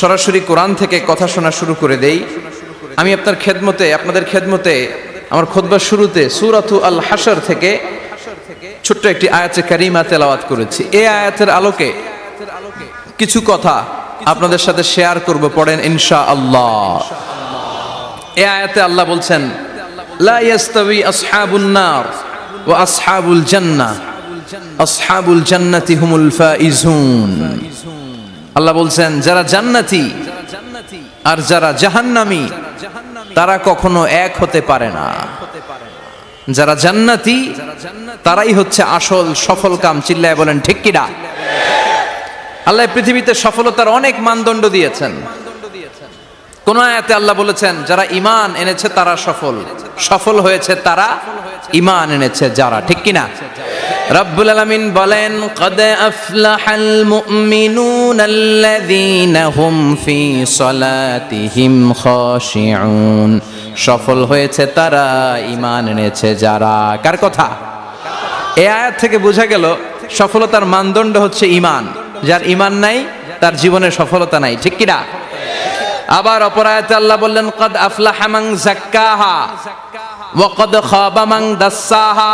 সরাসরি কোরআন থেকে কথা শোনা শুরু করে দেই। আমি আপনার খেদমতে, আপনাদের খেদমতে, আমার খোদবার শুরুতে সুরাতু আল হাসর থেকে ছোট্ট একটি আয়াতে কারিমা তেলাওয়াত করেছি। এই আয়াতের আলোকে কিছু কথা আপনাদের সাথে শেয়ার করব পড়েন ইনশা আল্লাহ এ আয়াতে আল্লাহ বলছেন, লা ইয়াস্তাবি আসহাবুন নার ওয়া আসহাবুল জান্নাহ, আসহাবুল জান্নাতি হুমুল ফাইজুন। আল্লাহ বলছেন, যারা জান্নাতি আর যারা জাহান্নামী, তারা কখনো এক হতে পারে না। যারা জান্নাতি, তারাই হচ্ছে আসল সফল কাম। চিল্লায় বলেন, ঠিক কিনা? আল্লাহ পৃথিবীতে সফলতার অনেক মানদণ্ড দিয়েছেন। কোন আয়াতে আল্লাহ বলেছেন, যারা ইমান এনেছে তারা সফল। সফল হয়েছে তারা ইমান এনেছে যারা। ঠিক কিনা? রব্বুল আলামিন বলেন, কদ আফলাহাল মুমিনুন আল্লাযীনা হুম ফি সলাতিহিম খাশিউন। সফল হয়েছে তারা ইমান এনেছে যারা। কার কথা? এই আয়াত থেকে বোঝা গেল, সফলতার মানদণ্ড হচ্ছে ইমান যার ইমান নাই, তার জীবনে সফলতা নাই। ঠিক কিনা? আবার অপরায়তে আল্লাহ বললেন, কদ আফলাহা মান যাক্কাহা ওয়া কদ খাবা মান দাসসাহা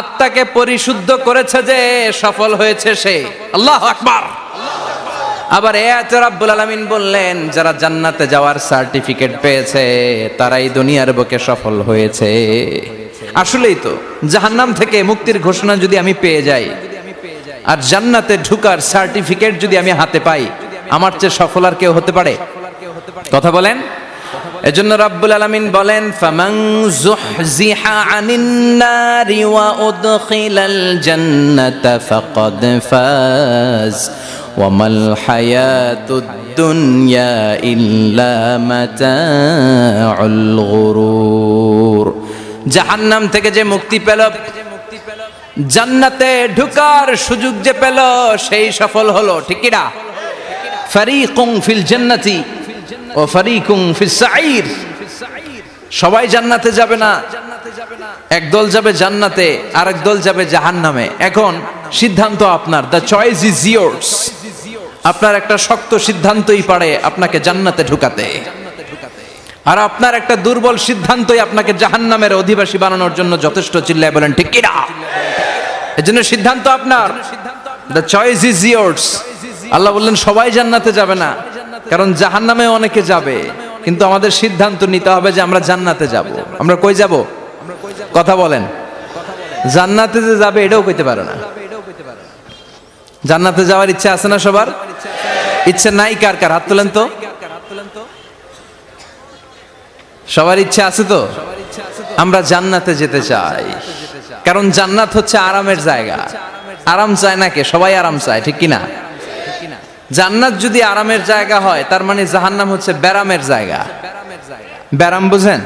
আত্মাকে পরিশুদ্ধ করেছে যে সফল হয়েছে সে। আল্লাহু আকবার। আবার এ আয়াতে রাব্বুল আলামিন বললেন, যারা জান্নাতে যাওয়ার সার্টিফিকেট পেয়েছে, তারাই দুনিয়ার বুকে সফল হয়েছে। আসলেই তো, জাহান্নাম থেকে মুক্তির ঘোষণা যদি আমি পেয়ে যাই, আর জান্নাতে ঢুকার সার্টিফিকেট যদি আমি হাতে পাই, আমার চেয়ে সফল আর কেউ হতে পারে? কথা বলেন? এজন্য রাব্বুল আলামিন বলেন, ফামান যুহজিহা আনিন নারি ওয়া উদখিলাল জান্নাতা ফাকাদ ফাজ ওয়ামাল হায়াতুদ দুনিয়া ইল্লা মাতাউল গুরুর। জাহান্নাম থেকে যে মুক্তি পেল, জান্নাতে ঢুকার সুযোগ যে পেল, সেই সফল হলো, ঠিক কিনা ফিল জান্নাতি ও সবাই জান্নাতে যাবে না। একদল যাবে জান্নাতে আর দল যাবে জাহান্নামে। এখন সিদ্ধান্ত আপনার। দ্য চয়েস ইজ ইয়ার্স আপনার একটা শক্ত সিদ্ধান্তই পারে আপনাকে জান্নাতে ঢুকাতে। আর আপনার একটা দুর্বল সিদ্ধান্তই আপনাকে জাহান্নামের অধিবাসী বানানোর জন্য যথেষ্ট চিল্লায় বলেন, ঠিক কিনা? এজন্য সিদ্ধান্ত আপনার। দ্য চয়েস ইজ ইয়ার্স আল্লাহ বললেন, সবাই জান্নাতে যাবে না। কারণ জাহান্নামে অনেকে যাবে, কিন্তু আমাদের সিদ্ধান্ত নিতে হবে যে আমরা জান্নাতে যাব। আমরা কই যাব? কথা বলেন। জান্নাতে যে যাবে এটাও কইতে পারে না। জান্নাতে যাওয়ার ইচ্ছা আছে না সবার? ইচ্ছে নাই কার কার? হাত তোলেন তো। সবার ইচ্ছে আছে তো? আমরা জান্নাতে যেতে চাই। কারণ জান্নাত হচ্ছে আরামের জায়গা। আরাম চায় না কে? সবাই আরাম চায়, ঠিক কিনা? জান্নাত যদি আরামের জায়গা হয় তার মানে জাহান্নাম হচ্ছে ব্যারামের জায়গা। ব্যারাম বুঝেন?